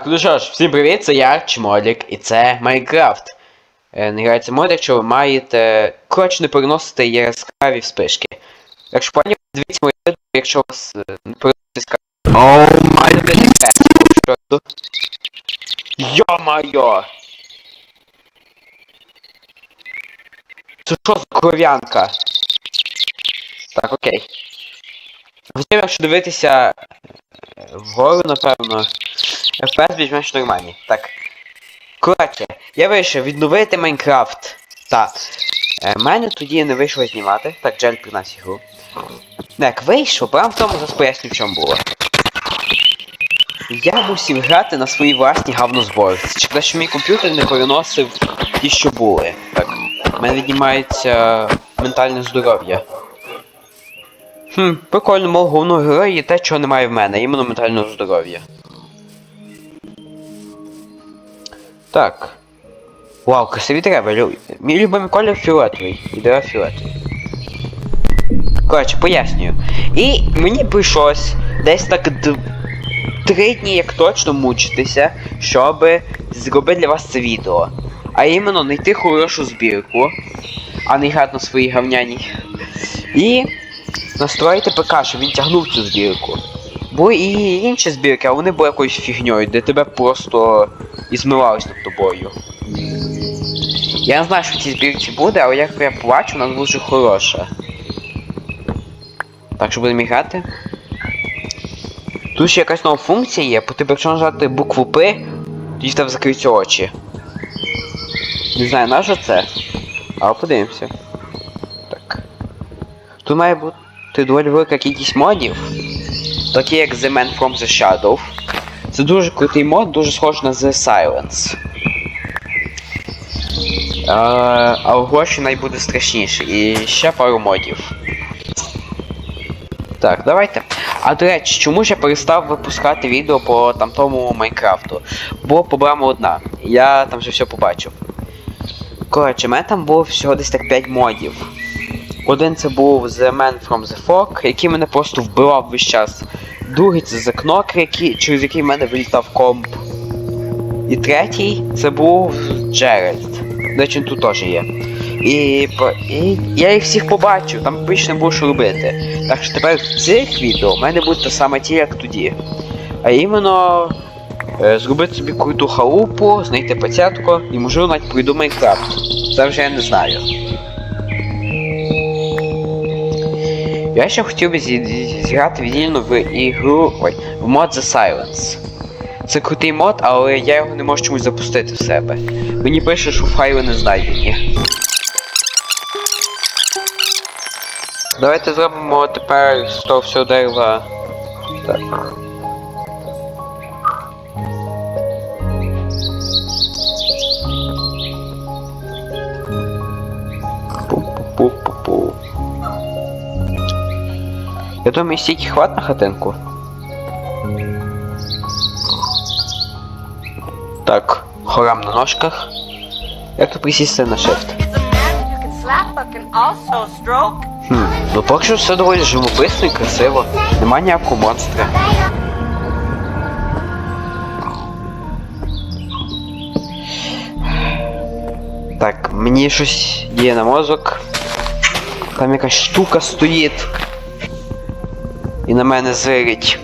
Так, ну що ж, всім привіт, це я, Чмолік, і це Майнкрафт. Е, не грається мод, якщо ви маєте. Коротше, не переносите яскраві вспишки. Якщо пані, дивіться моє відео, якщо у вас е, не переносить яскраві. Йо-майо! Це що за кров'янка? Так, окей. Хотів, якщо дивитися вгору, напевно. FPS більш-менш нормальні. Так. Коротше, я вирішив відновити Майнкрафт. Так. Е, мене тоді не вийшло знімати. Так, Джель принась ігру. Як вийшло, прямо в тому зараз поясню, в чому було. Я мусив грати на своїй власній говнозборці. Через те, що мій комп'ютер не переносив ті, що були. Так. У мене віднімається ментальне здоров'я. Хм, прикольно, мов головного героя є те, чого немає в мене, іменно ментального здоров'я. Так. Вау, красиві дерева. Лю... Мій любимий колір фіолетовий. І фіолетові. Коротше, пояснюю. І мені прийшлось десь так три дні як точно мучитися, щоб зробити для вас це відео. А іменно знайти хорошу збірку, а не грати на своїй говняній. І настроїти ПК, щоб він тягнув цю збірку. Були і інші збірки, а вони були якоюсь фігньою, де тебе просто і змивались над тобою. Я не знаю, що в цій збірці буде, але як я плачу, вона дуже хороша. Так що будемо грати. Тут ще якась нова функція є, бо тебе якщо нажати букву П, тоді тебе закриються очі. Не знаю, на що це. Але подивимося. Тут має бути доволі велика кількість модів. Такі як The Man from the Shadow. Це дуже крутий мод, дуже схожий на The Silence. А у гроші най буде страшніше. І ще пару модів. Так, давайте. А до речі, чому ж я перестав випускати відео по там тому Майнкрафту? Бо проблема одна. Я там вже все побачив. Коротше, мене там було всього десь так 5 модів. Один це був The Man from the Fog, який мене просто вбивав весь час. Другий це The Knocker, який, через який в мене вилітав комп. І третій це був Джеральд. До речі, тут теж є. І, і я їх всіх побачив, там більше не було що робити. Так що тепер в цих відео в мене буде те саме ті, як тоді. А іменно е, зробити собі круту халупу, знайти пацятку і можливо навіть пройду Майнкрафт. Це вже я не знаю. Я ще хотів би зі- зі- зіграти вільно в ігру. Ой, в мод The Silence. Це крутий мод, але я його не можу чомусь запустити в себе. Мені пише, що файли не знайдені. Давайте зробимо тепер з того всього дерева. Так. Я думаю, стільки хват на хатинку. Так, хорам на ножках. Як тут присісти на shift? is a man who can slap but can also stroke. Хм, ну поки що все доволі живописно і красиво. Нема ніякого монстра. Так, мені щось є на мозок. Там якась штука стоїть. І на мене зирить.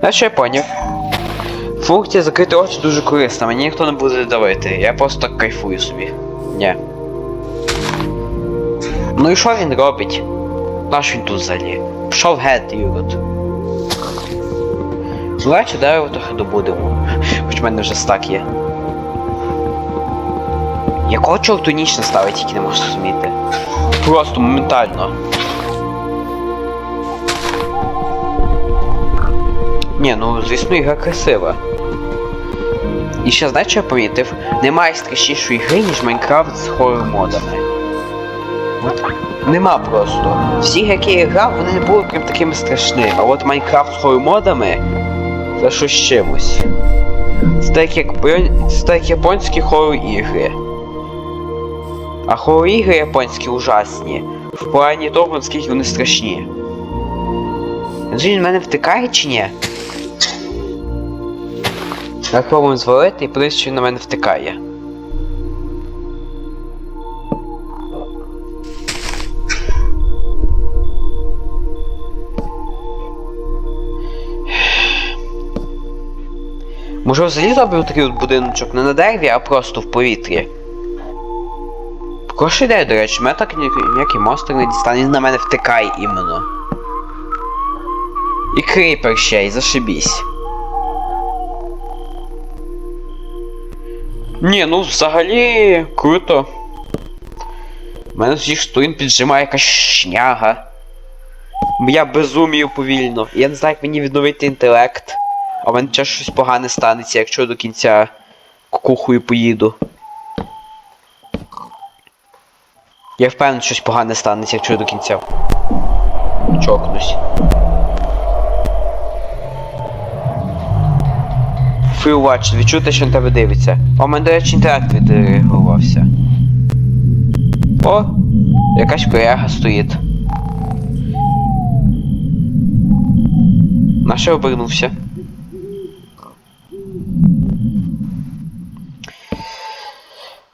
А що я поняв? Функція закрити очі дуже корисна, мені ніхто не буде давити, я просто так кайфую собі. Ні. Ну і що він робить? Наш він тут взагалі? Пішов геть, Юрод. Давайте дерево трохи добудемо. Хоч в мене вже стак є. Якого чорту ніч не ставить, тільки не можу зрозуміти. Просто моментально. Ні, ну звісно, ігра красива. І ще знаєш, що я помітив? Немає страшнішої гри, ніж Майнкрафт з хоррор модами. От нема просто. Всі, які я грав, вони не були прям такими страшними. А от Майнкрафт з хоррор модами це щось з чимось. Це так як, бро- це так як японські хоррор ігри. А хоррор ігри японські ужасні. В плані того, наскільки вони страшні. Він мене втикає чи ні? Я пробуємо звалити і подивись, що він на мене втикає. Може взагалі зроблю такий от будиночок не на дереві, а просто в повітрі. Хороша ідея, до речі, мене так ні- ніякий монстр не дістане, він на мене втикає іменно. І кріпер ще й зашибісь. Ні, ну взагалі круто. У Мене з усіх сторін піджимає якась шняга. Я безумію повільно. Я не знаю, як мені відновити інтелект. А в мене час щось погане станеться, якщо до кінця кукухою поїду. Я впевнений, щось погане станеться, якщо я до кінця чокнусь. Фрілвач, відчути, що на тебе дивиться. У мене, до речі, інтернет відрегулювався. О! Якась коряга стоїть. На що обернувся?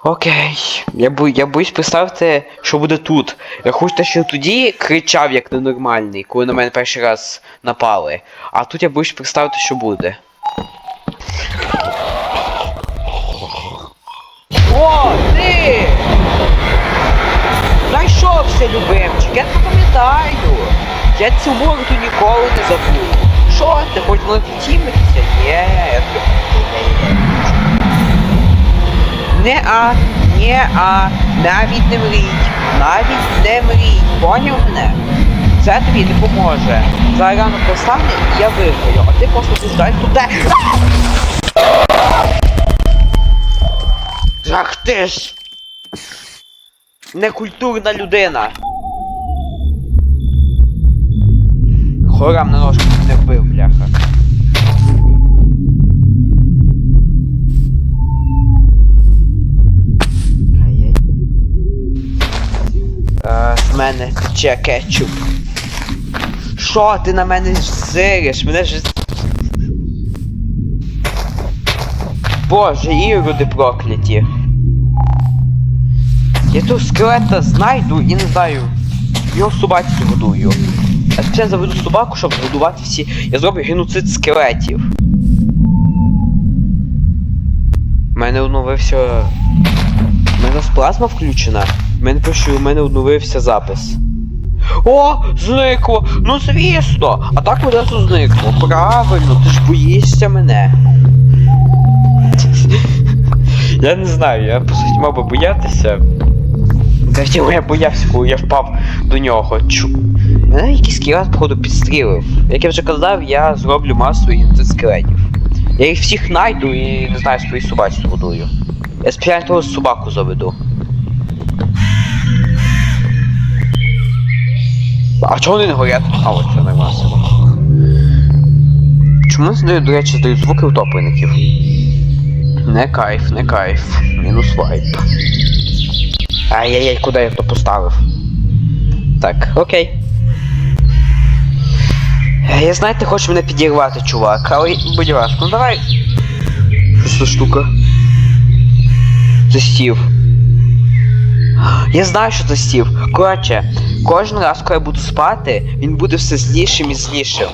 Окей. Я, бо, я боюсь представити, що буде тут. Я хочу те, що тоді кричав як ненормальний, коли на мене перший раз напали. А тут я боюсь представити, що буде. О, ти! Знайшовся, любимчик, я тебе пам'ятаю. Я цю морду ніколи не забуду. Що ти, хоч воно тімитися? Ні, я тебе не а, не а, навіть не мріть, навіть не мріть, поняв мене? Це тобі не поможе. Зараз рано постане і я виграю, а ти просто зустай туди. Ах ти ж! Некультурна людина! Хорам на ножку не вбив, бляха. Мене тече кетчуп. Що ти на мене зириш? Мене ж. Боже, іроди прокляті. Я тут скелета знайду і не знаю. Його собаці годую. Я спеціально заведу собаку, щоб годувати всі. Я зроблю геноцид скелетів. У мене оновився. У мене плазма включена. Мене пише, у мене оновився запис. О, зникло! Ну звісно! А так одразу зникло. Правильно, ти ж боїшся мене. Я не знаю, я по суті мав би боятися. Та я боявся, коли я впав до нього. Чу. Мене якийсь скелет, походу, підстрілив. Як я вже казав, я зроблю масу геноцид скелетів. Я їх всіх знайду і не знаю, свої собаці збудую. Я спеціально того собаку заведу. А чого вони не горять? А от це нормально. Чому здають, до речі, здають звуки утопленників? Не кайф, не кайф. Мінус вайп. Ай-яй-яй, куди я то поставив? Так, окей. Е, Я знаю, ти хочеш мене підірвати, чувак, але будь ласка, ну давай. Що це за штука? Це стів. Я знаю, що це стів. Коротше, кожен раз, коли я буду спати, він буде все злішим і злішим.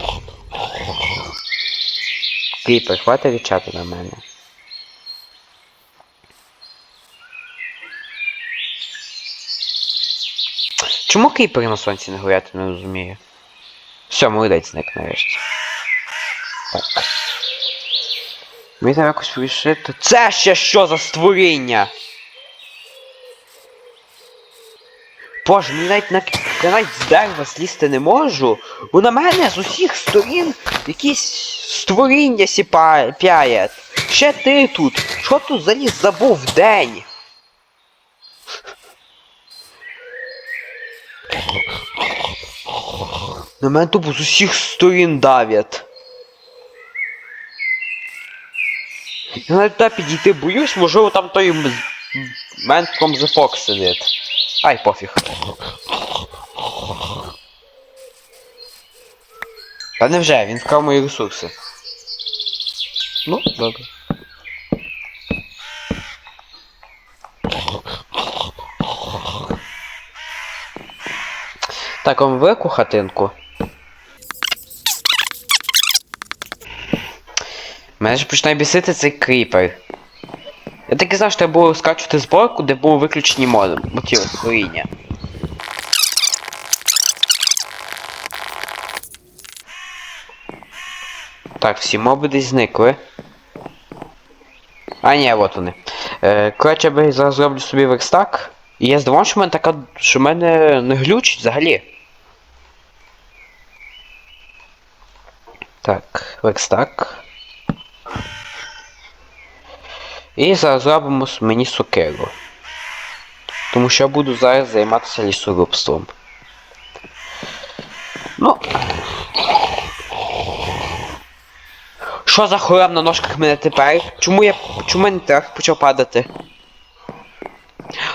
Кріпер, хватить річати на мене. Чому кріпери на сонці не горять, не розумію. Все, молодець зник нарешті. Так. Мені треба якось вирішити. Це ще що за створіння? Боже, мені навіть на я навіть з дерева злізти не можу, бо на мене з усіх сторін якісь створіння сіпають. Ще ти тут. Що тут заліз забув день? На мене тупо з усіх сторін давять. Я навіть туди підійти боюсь, можливо там той м- Man from the Fox сидить. Ай, пофіг. Та невже, він вкрав мої ресурси. Ну, добре. Так, вам велику хатинку. Мене ж починає бісити цей кріпер. Я так і знав, що треба було скачувати зборку, де були виключені моди, мотиви створіння. Так, всі моби десь зникли. А, ні, от вони. Е, коротше, я зараз зроблю собі верстак. І я здивований, що в мене така. що в мене не глючить взагалі. Так, верстак. І зараз зробимо мені сокиру. Тому що я буду зараз займатися лісорубством. Ну. Що за хорам на ножках мене тепер? Чому я. Чому інтеракт почав падати?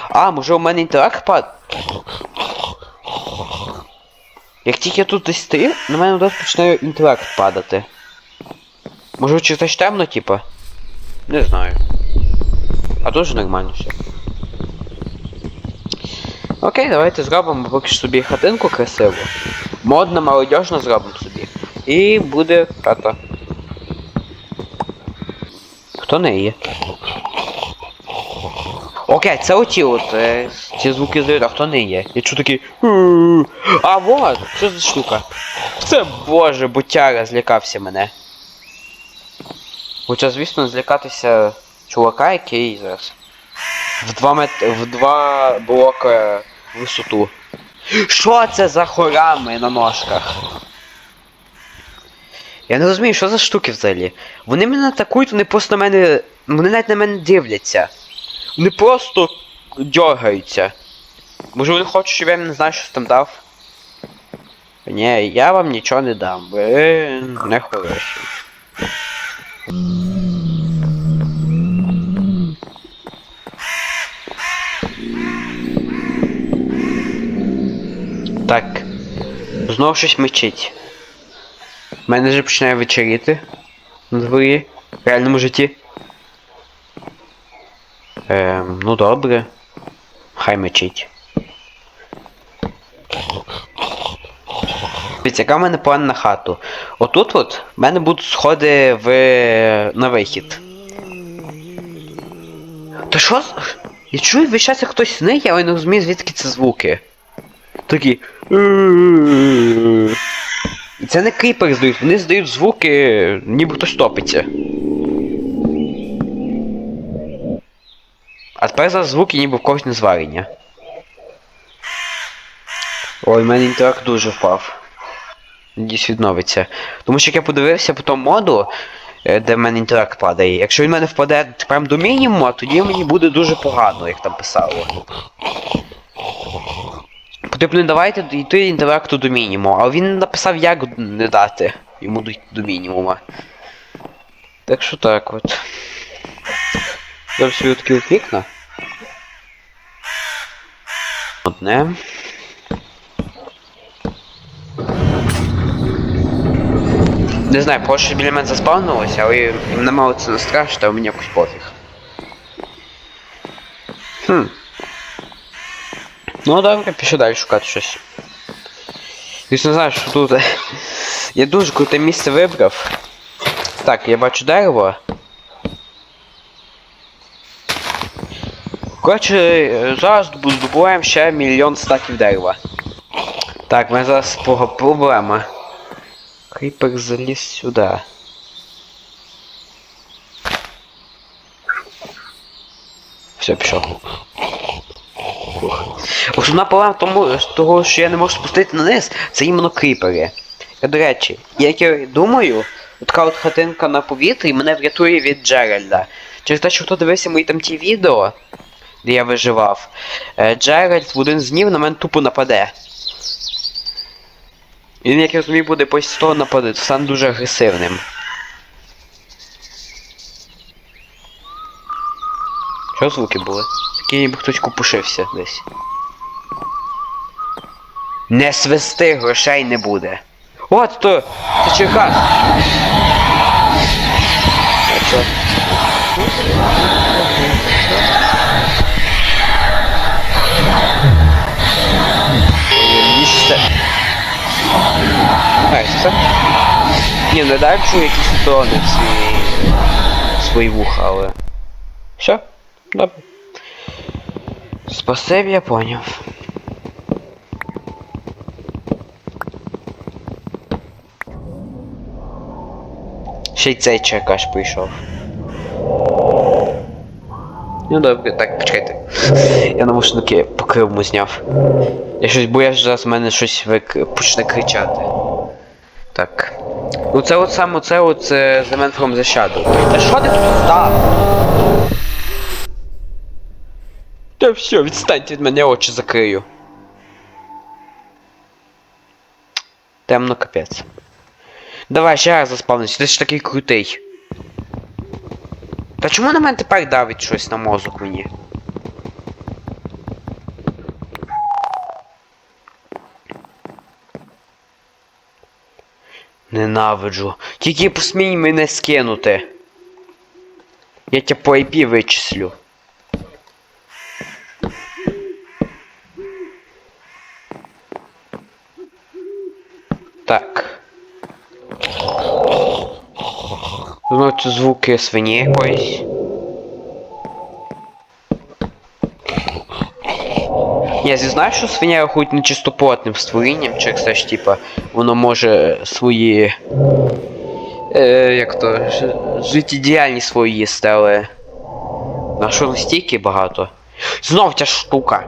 А, може у мене інтеракт пад. Як тільки я тут десь стою, на мене починає інтеракт падати. Може це ж темно, типа? Не знаю. А дуже нормально все. Окей, давайте зробимо поки що собі хатинку красиву. Модно, молодежно зробимо собі. І буде хата. Хто не є? Окей, це оті от е, ці звуки здають, а хто не є? Я чую такий. А вот, що за штука? Це боже, бутяра злякався мене. Хоча, звісно, злякатися чувака, який зараз. В два мет... в два блока висоту. Що це за хорами на ножках? Я не розумію, що за штуки взагалі. Вони мене атакують, вони просто на мене. Вони навіть на мене дивляться. Вони просто дергаються. Може вони хочуть, щоб я не знаю, що там дав. Ні, я вам нічого не дам. Ви не хороші. Так. Знову щось мечить. Мене вже починає вечеріти на дворі. В реальному житті. Ем, ну добре. Хай мечить. Дивіться, яка в мене план на хату. Отут от в мене будуть сходи в... на вихід. Та що? Я чую весь час, як хтось сниє, але не розумію, звідки це звуки. Такі. І це не кріпери здають, вони здають звуки, ніби хтось топиться. А тепер зараз звуки ніби в когось не зварення. Ой, в мене інтеракт дуже впав. Надіюсь відновиться. Тому що як я подивився по тому моду, е, де в мене інтеракт падає. Якщо він в мене впаде прям до мінімуму, тоді мені буде дуже погано, як там писало. Потрібно не давайте йти інтеракту до мінімуму, але він написав, як не дати йому до мінімума. Так що так от. Зараз такі вікна. Одне. Не знаю, проще біля мене заспавнилося, але їм немало це не страшно, а мені якось пофіг. Хм. Ну добре, пішли далі шукати щось. Не знаєш, що тут. Я дуже круте місце вибрав. Так, я бачу дерево. Коротше, зараз добу- здобуваємо ще мільйон стаків дерева. Так, в мене зараз проблема. Кріпер заліз сюди. Все, пішов. Основна проблема тому, того, що я не можу спустити на низ, це іменно кріпери. Я, до речі, як я думаю, така от хатинка на повітрі мене врятує від Джеральда. Через те, що хто дивився мої там ті відео, де я виживав, е, Джеральд в один з днів на мене тупо нападе. Він, як я розумію, буде після того нападе, стане дуже агресивним. Що звуки були? Такі ніби хтось купушився десь. Не свисти, грошей не буде. От то! Це Черкас! А, все? Ні, не дай чую якісь тони в свої... вуха, але... Все? Добре. Спасибі, я поняв. Ще й цей черкаш прийшов. Ну добре, так, почекайте. Я навушники по кривому зняв. Я щось боюсь, зараз в мене щось вик... почне кричати. Ну це от саме це от е, The Man from the Shadow. Та що ти тут став? Та все, відстаньте від мене, очі закрию. Темно капець. Давай ще раз заспавнись, ти ж такий крутий. Та чому на мене тепер давить щось на мозок мені? Ненавиджу. Тільки посмій мене скинути. Я тебе по IP вичислю. Так. Знову звуки свині якоїсь. Я зізнаю, що свиня рахують нечистоплотним створінням, через те ж, типа, воно може свої. Е, як то. життєдіяльність свої їсти, але. На що настільки багато? Знов ця штука.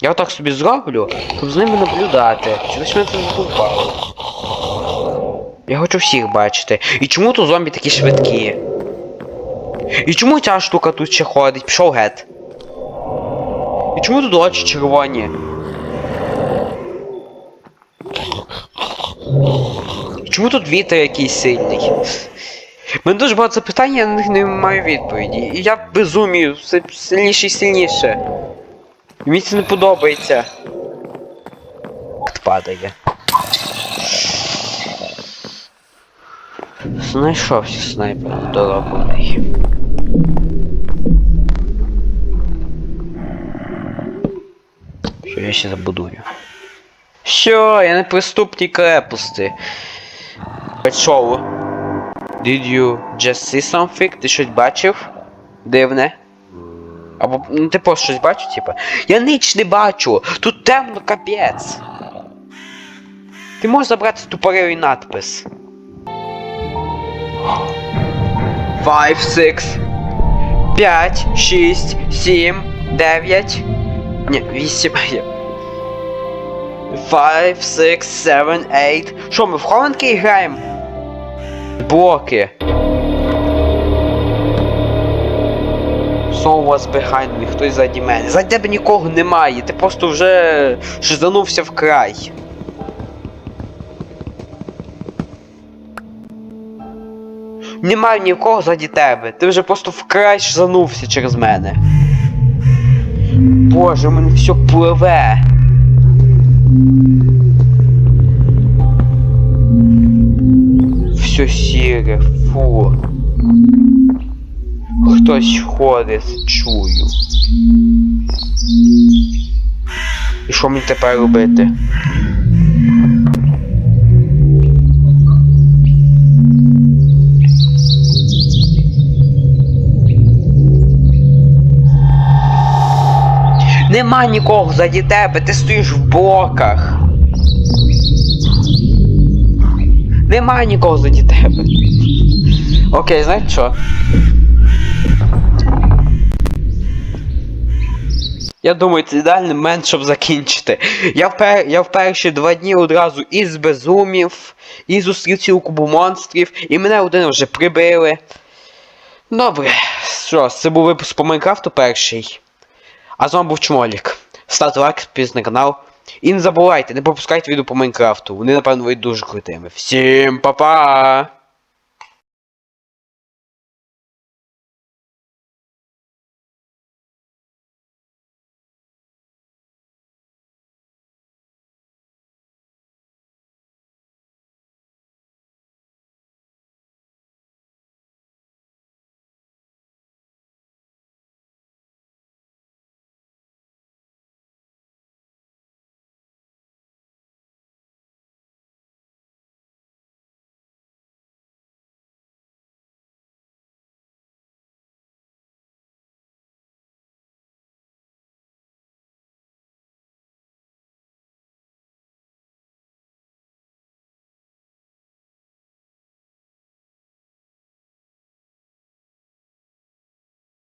Я отак собі зроблю, щоб з ними наблюдати. Чи ж мене це задовбало? Я хочу всіх бачити. І чому тут зомбі такі швидкі? І чому ця штука тут ще ходить? Пішов гет. І чому тут очі червоні? Чому тут вітер якийсь сильний? Мене дуже багато запитань, я на них не маю відповіді. І я безумію, все сильніше і сильніше. Мені це не подобається. Падає. Знайшовся снайпер недороблений. Що я ще забудую? Що, я не приступні крепости. Шоу. Did you just see something? Ти щось бачив? Дивне. Або ну ти просто щось бачив, типа. Я ніч не бачу! Тут темно капець. Ти можеш забрати тупоревий надпис. 5, 6, 5, 6, 7, 9. Ні, 8. 5, 6, 7, 8. Що, ми в хованки граємо? Блоки. Someone was behind me, хтось ззаді мене. За тебе нікого немає, ти просто вже шизанувся в край. Немає нікого ззаді тебе. Ти вже просто вкрай шизанувся через мене. Боже, у мене все пливе. Все сіре, фу. Хтось ходить, чую. І що мені тепер робити? Нема нікого заді тебе, ти стоїш в блоках. Нема нікого заді тебе. Окей, знаєте що? Я думаю, це ідеальний момент, щоб закінчити. Я в, пер... я в перші два дні одразу і збезумів, і зустрів цілу кубу монстрів, і мене один вже прибили. Добре, що, це був випуск по Майнкрафту перший. А з вами був Чмолік. Ставте лайк, підписуйтесь на канал. І не забувайте, не пропускайте відео по Майнкрафту. Вони, напевно, будуть дуже крутими. Всім па-па!